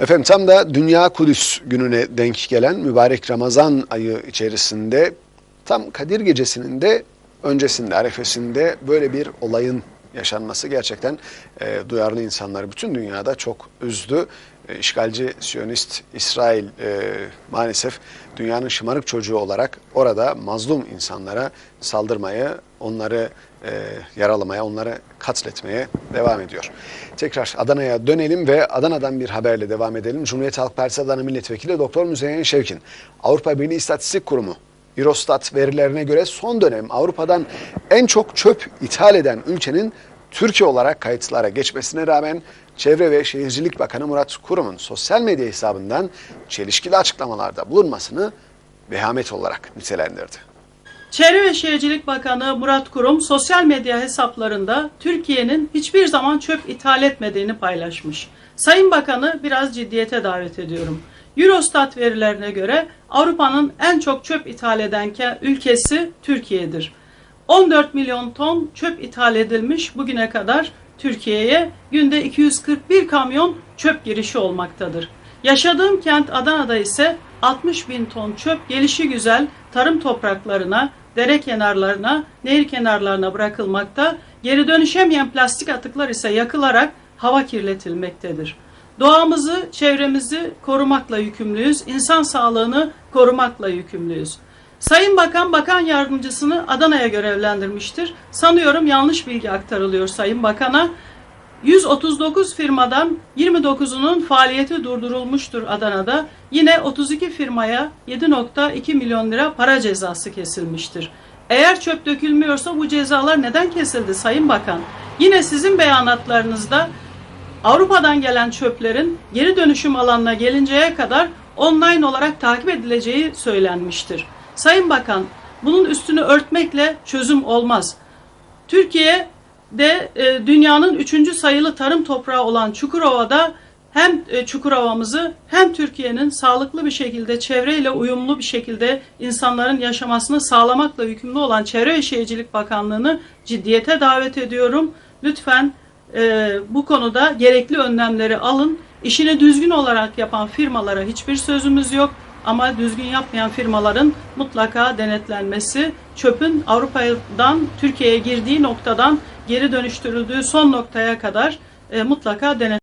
Efendim tam da Dünya Kudüs gününe denk gelen mübarek Ramazan ayı içerisinde tam Kadir Gecesi'nin de öncesinde, arefesinde böyle bir olayın yaşanması gerçekten e, duyarlı insanları bütün dünyada çok üzdü. E, işgalci Siyonist İsrail e, maalesef dünyanın şımarık çocuğu olarak orada mazlum insanlara saldırmayı, onları e, yaralamaya, onları katletmeye devam ediyor. Tekrar Adana'ya dönelim ve Adana'dan bir haberle devam edelim. Cumhuriyet Halk Partisi Adana Milletvekili Doktor Müzeyyen Şevkin, Avrupa Birliği İstatistik Kurumu Eurostat verilerine göre son dönem Avrupa'dan en çok çöp ithal eden ülkenin Türkiye olarak kayıtlara geçmesine rağmen Çevre ve Şehircilik Bakanı Murat Kurum'un sosyal medya hesabından çelişkili açıklamalarda bulunmasını vehamet olarak nitelendirdi. Çevre ve Şehircilik Bakanı Murat Kurum sosyal medya hesaplarında Türkiye'nin hiçbir zaman çöp ithal etmediğini paylaşmış. Sayın Bakanı biraz ciddiyete davet ediyorum. Eurostat verilerine göre Avrupa'nın en çok çöp ithal eden ke- ülkesi Türkiye'dir. 14 milyon ton çöp ithal edilmiş bugüne kadar Türkiye'ye günde 241 kamyon çöp girişi olmaktadır. Yaşadığım kent Adana'da ise 60 bin ton çöp gelişi güzel tarım topraklarına, dere kenarlarına, nehir kenarlarına bırakılmakta, geri dönüşemeyen plastik atıklar ise yakılarak hava kirletilmektedir. Doğamızı, çevremizi korumakla yükümlüyüz, insan sağlığını korumakla yükümlüyüz. Sayın Bakan, Bakan Yardımcısını Adana'ya görevlendirmiştir. Sanıyorum yanlış bilgi aktarılıyor Sayın Bakan'a. 139 firmadan 29'unun faaliyeti durdurulmuştur Adana'da. Yine 32 firmaya 7.2 milyon lira para cezası kesilmiştir. Eğer çöp dökülmüyorsa bu cezalar neden kesildi Sayın Bakan? Yine sizin beyanatlarınızda Avrupa'dan gelen çöplerin geri dönüşüm alanına gelinceye kadar online olarak takip edileceği söylenmiştir. Sayın Bakan, bunun üstünü örtmekle çözüm olmaz. Türkiye de e, dünyanın üçüncü sayılı tarım toprağı olan Çukurova'da hem e, Çukurova'mızı hem Türkiye'nin sağlıklı bir şekilde çevreyle uyumlu bir şekilde insanların yaşamasını sağlamakla yükümlü olan Çevre ve Şehircilik Bakanlığı'nı ciddiyete davet ediyorum. Lütfen e, bu konuda gerekli önlemleri alın. İşini düzgün olarak yapan firmalara hiçbir sözümüz yok. Ama düzgün yapmayan firmaların mutlaka denetlenmesi, çöpün Avrupa'dan Türkiye'ye girdiği noktadan geri dönüştürüldüğü son noktaya kadar e, mutlaka denet